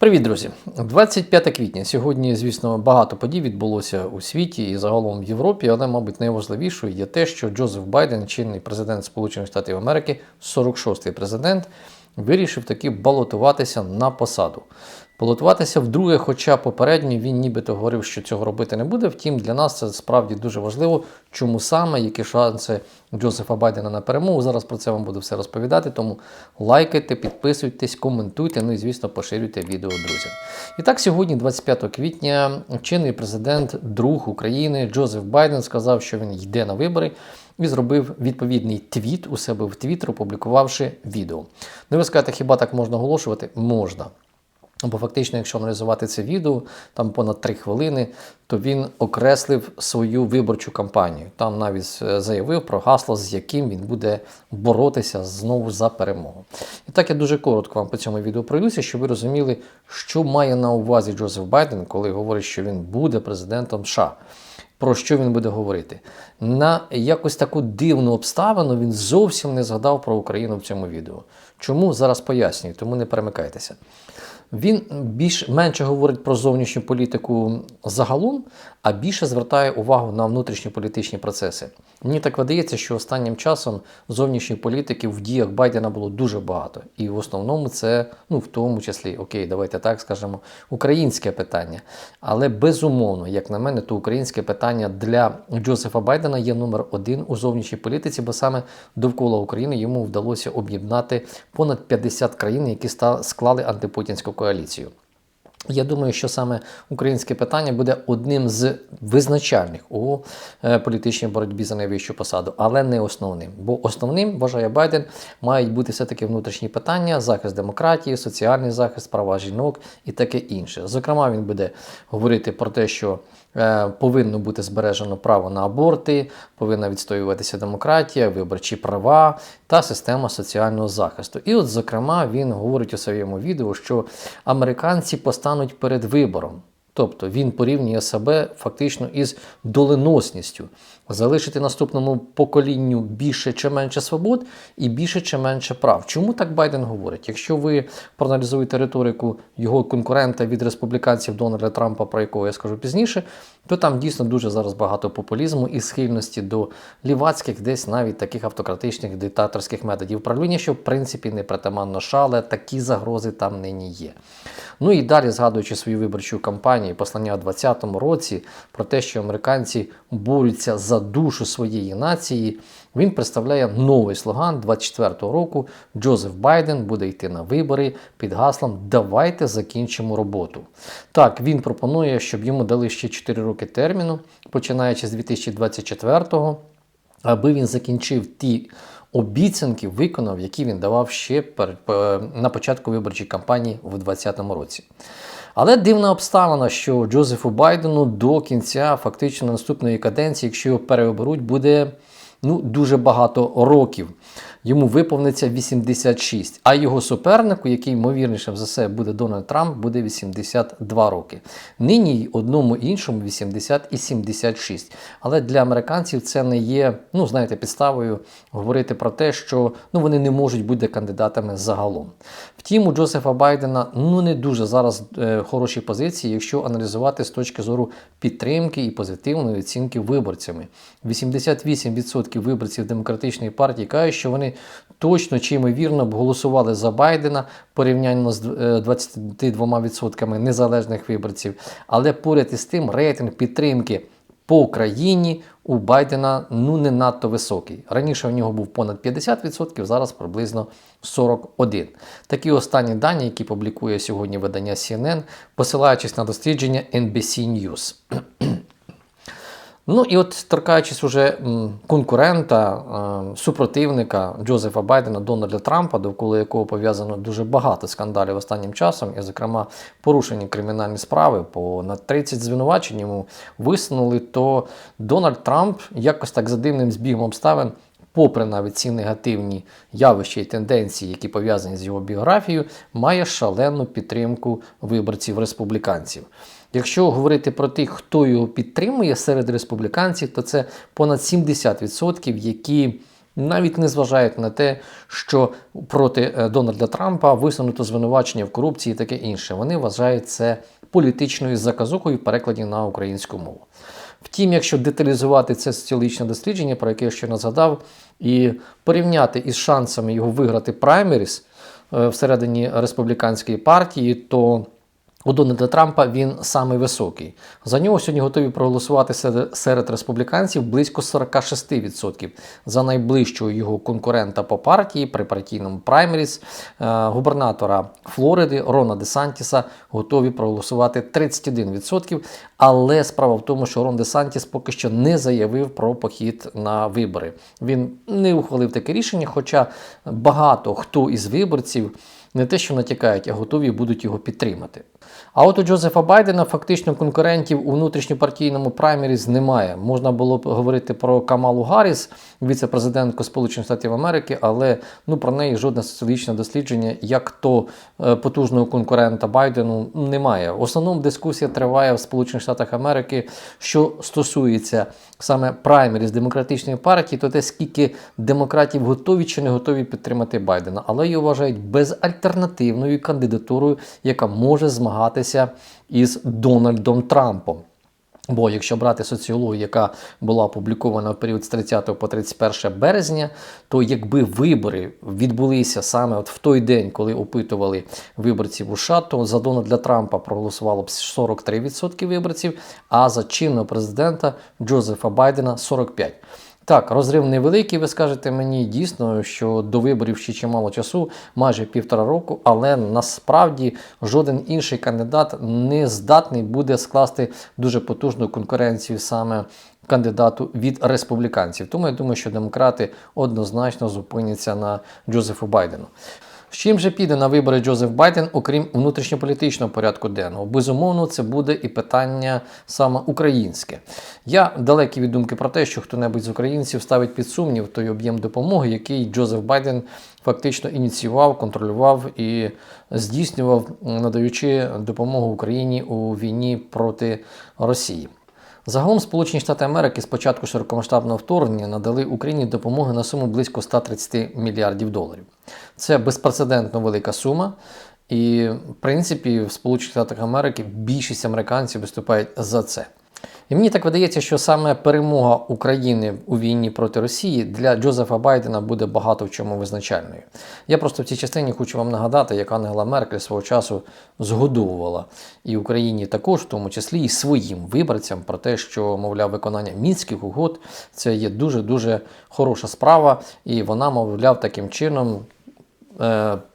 Привіт, друзі! 25 квітня. Сьогодні, звісно, багато подій відбулося у світі і загалом в Європі, але, мабуть, найважливішою є те, що Джозеф Байден, чинний президент Сполучених Штатів Америки, 46-й президент, вирішив таки балотуватися на посаду. Балотуватися вдруге, хоча попередньо він нібито говорив, що цього робити не буде. Втім, для нас це справді дуже важливо, чому саме, які шанси Джозефа Байдена на перемогу. Зараз про це вам буду все розповідати. Тому лайкайте, підписуйтесь, коментуйте, ну і звісно, поширюйте відео друзям. І так, сьогодні, 25 квітня, чинний президент, друг України Джозеф Байден сказав, що він йде на вибори. І зробив відповідний твіт у себе в Твіттер, опублікувавши відео. Ну, ви скажете, хіба так можна оголошувати? Можна. Бо фактично, якщо аналізувати це відео, там понад 3 хвилини, то він окреслив свою виборчу кампанію. Там навіть е, заявив про гасло, з яким він буде боротися знову за перемогу. І так я дуже коротко вам по цьому відео пройдуся, щоб ви розуміли, що має на увазі Джозеф Байден, коли говорить, що він буде президентом США. Про що він буде говорити? На якось таку дивну обставину він зовсім не згадав про Україну в цьому відео. Чому зараз пояснюю, тому не перемикайтеся. Він більш менше говорить про зовнішню політику загалом, а більше звертає увагу на внутрішньополітичні процеси. Мені так видається, що останнім часом зовнішньої політики в діях Байдена було дуже багато. І в основному це, ну в тому числі, окей, давайте так скажемо, українське питання. Але безумовно, як на мене, то українське питання для Джозефа Байдена є номер один у зовнішній політиці, бо саме довкола України йому вдалося об'єднати понад 50 країн, які склали антипутінську коаліцію. Я думаю, що саме українське питання буде одним з визначальних у е, політичній боротьбі за найвищу посаду, але не основним. Бо основним, вважає Байден, мають бути все-таки внутрішні питання, захист демократії, соціальний захист, права жінок і таке інше. Зокрема, він буде говорити про те, що повинно бути збережено право на аборти, повинна відстоюватися демократія, виборчі права та система соціального захисту. І, от, зокрема, він говорить у своєму відео, що американці постануть перед вибором. Тобто він порівнює себе фактично із доленосністю, залишити наступному поколінню більше чи менше свобод і більше чи менше прав. Чому так Байден говорить? Якщо ви проаналізуєте риторику його конкурента від республіканців Дональда Трампа, про якого я скажу пізніше, то там дійсно дуже зараз багато популізму і схильності до лівацьких, десь навіть таких автократичних диктаторських методів правління, що в принципі не притаманно шале, такі загрози там нині є. Ну і далі, згадуючи свою виборчу кампанію, послання у 2020 році про те, що американці борються за душу своєї нації, він представляє новий слоган 24-го року. Джозеф Байден буде йти на вибори під гаслом Давайте закінчимо роботу. Так, він пропонує, щоб йому дали ще 4 роки терміну, починаючи з 2024-го, аби він закінчив ті обіцянки виконав, які він давав ще перед, на початку виборчої кампанії в 2020 році. Але дивна обставина, що Джозефу Байдену до кінця фактично наступної каденції, якщо його переоберуть, буде ну, дуже багато років йому виповниться 86, а його супернику, який ймовірніше за все буде Дональд Трамп, буде 82 роки. Нині одному іншому 80 і 76. Але для американців це не є, ну знаєте, підставою говорити про те, що ну, вони не можуть бути кандидатами загалом. Втім, у Джозефа Байдена ну не дуже зараз е, хороші позиції, якщо аналізувати з точки зору підтримки і позитивної оцінки виборцями. 88% виборців демократичної партії кажуть, що вони точно чи ймовірно б голосували за Байдена порівняно з 22% е, незалежних виборців. Але поряд із тим рейтинг підтримки по країні у Байдена ну не надто високий. Раніше у нього був понад 50%, зараз приблизно 41%. Такі останні дані, які публікує сьогодні видання CNN, посилаючись на дослідження NBC News. Ну і от торкаючись уже конкурента, супротивника Джозефа Байдена Дональда Трампа, довкола якого пов'язано дуже багато скандалів останнім часом, і, зокрема, порушені кримінальні справи, по на 30 звинувачень йому висунули, то Дональд Трамп якось так за дивним збігом обставин. Попри навіть ці негативні явища і тенденції, які пов'язані з його біографією, має шалену підтримку виборців республіканців. Якщо говорити про тих, хто його підтримує серед республіканців, то це понад 70%, які навіть не зважають на те, що проти е, Дональда Трампа висунуто звинувачення в корупції і таке інше. Вони вважають це політичною заказухою в перекладі на українську мову. Втім, якщо деталізувати це соціологічне дослідження, про яке я щойно згадав, і порівняти із шансами його виграти праймеріс е, всередині республіканської партії, то у Дональда Трампа він самий високий. За нього сьогодні готові проголосувати серед- республіканців близько 46%. За найближчого його конкурента по партії при партійному праймеріс е, губернатора Флориди Рона Десантіса готові проголосувати 31%. Але справа в тому, що Рон Десантіс поки що не заявив про похід на вибори. Він не ухвалив таке рішення, хоча багато хто із виборців не те, що натякають, а готові будуть його підтримати. А от у Джозефа Байдена фактично конкурентів у внутрішньопартійному праймеріз немає. Можна було б говорити про Камалу Гарріс, віце-президентку Сполучених Штатів Америки, але ну про неї жодне соціологічне дослідження, як то е, потужного конкурента Байдену, немає. В основному дискусія триває в Сполучених Штатах Америки, що стосується саме праймеріз демократичної партії, то те, скільки демократів готові чи не готові підтримати Байдена, але її вважають безальтернативною кандидатурою, яка може змагатися із Дональдом Трампом. Бо якщо брати соціологію, яка була опублікована в період з 30 по 31 березня, то якби вибори відбулися саме от в той день, коли опитували виборців у США, то за Дональда Трампа проголосувало б 43% виборців, а за чинного президента Джозефа Байдена 45%. Так, розрив невеликий, ви скажете мені дійсно, що до виборів ще чимало часу, майже півтора року, але насправді жоден інший кандидат не здатний буде скласти дуже потужну конкуренцію саме кандидату від республіканців. Тому я думаю, що демократи однозначно зупиняться на Джозефу Байдену. З чим же піде на вибори Джозеф Байден, окрім внутрішньополітичного порядку денного? Безумовно, це буде і питання саме українське. Я далекий від думки про те, що хто-небудь з українців ставить під сумнів той об'єм допомоги, який Джозеф Байден фактично ініціював, контролював і здійснював, надаючи допомогу Україні у війні проти Росії. Загалом Сполучені Штати Америки з початку широкомасштабного вторгнення надали Україні допомоги на суму близько 130 мільярдів доларів. Це безпрецедентно велика сума. І, в принципі, в Сполучених Штатах Америки більшість американців виступають за це. І мені так видається, що саме перемога України у війні проти Росії для Джозефа Байдена буде багато в чому визначальною. Я просто в цій частині хочу вам нагадати, як Ангела Меркель свого часу згодовувала і Україні також, в тому числі і своїм виборцям, про те, що, мовляв, виконання мінських угод це є дуже дуже хороша справа, і вона, мовляв, таким чином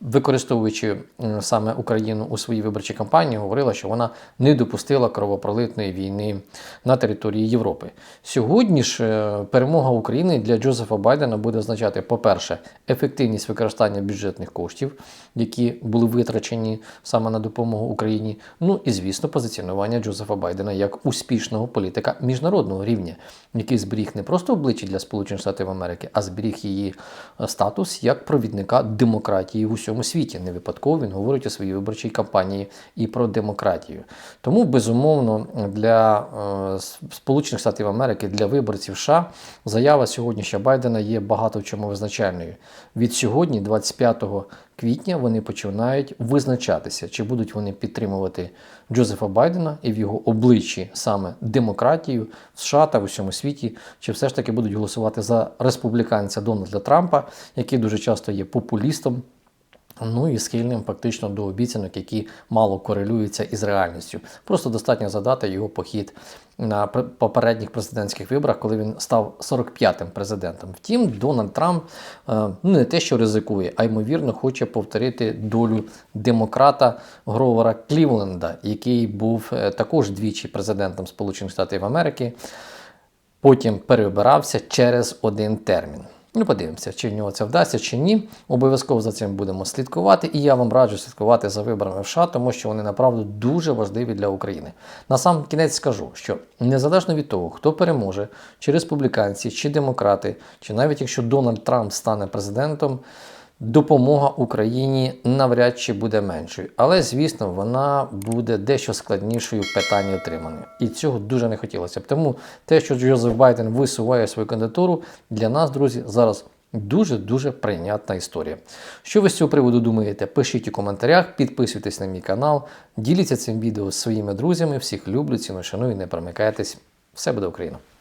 використовуючи саме Україну у своїй виборчій кампанії, говорила, що вона не допустила кровопролитної війни на території Європи. Сьогодні ж е, перемога України для Джозефа Байдена буде означати, по-перше, ефективність використання бюджетних коштів, які були витрачені саме на допомогу Україні. Ну і звісно, позиціонування Джозефа Байдена як успішного політика міжнародного рівня, який зберіг не просто обличчя для Сполучених Штатів Америки, а зберіг її е, статус як провідника демократії в усьому світі. Не випадково він говорить у своїй виборчій кампанії і про демократію. Тому, безумовно, для е, Сполучених Штатів Америки, для виборців США, заява сьогоднішня Байдена є багато в чому визначальною. Від сьогодні, 25 квітня, вони починають визначатися, чи будуть вони підтримувати Джозефа Байдена і в його обличчі саме демократію в США та в усьому світі, чи все ж таки будуть голосувати за республіканця Дональда Трампа, який дуже часто є популістом. Ну і схильним фактично до обіцянок, які мало корелюються із реальністю. Просто достатньо задати його похід на попередніх президентських виборах, коли він став 45-м президентом. Втім, Дональд Трамп е, ну, не те, що ризикує, а ймовірно хоче повторити долю демократа Гровера Клівленда, який був е, також двічі президентом Сполучених Штатів Америки потім переобирався через один термін. Ну, подивимося, чи в нього це вдасться, чи ні. Обов'язково за цим будемо слідкувати. І я вам раджу слідкувати за виборами в США, тому що вони направду дуже важливі для України. На сам кінець скажу, що незалежно від того, хто переможе, чи республіканці, чи демократи, чи навіть якщо Дональд Трамп стане президентом, допомога Україні навряд чи буде меншою. Але, звісно, вона буде дещо складнішою в питанні отримання. І цього дуже не хотілося б. Тому те, що Джозеф Байден висуває свою кандидатуру, для нас, друзі, зараз Дуже-дуже прийнятна історія. Що ви з цього приводу думаєте? Пишіть у коментарях, підписуйтесь на мій канал, діліться цим відео з своїми друзями. Всіх люблю, ціную, шаную, не перемикайтесь. Все буде Україна!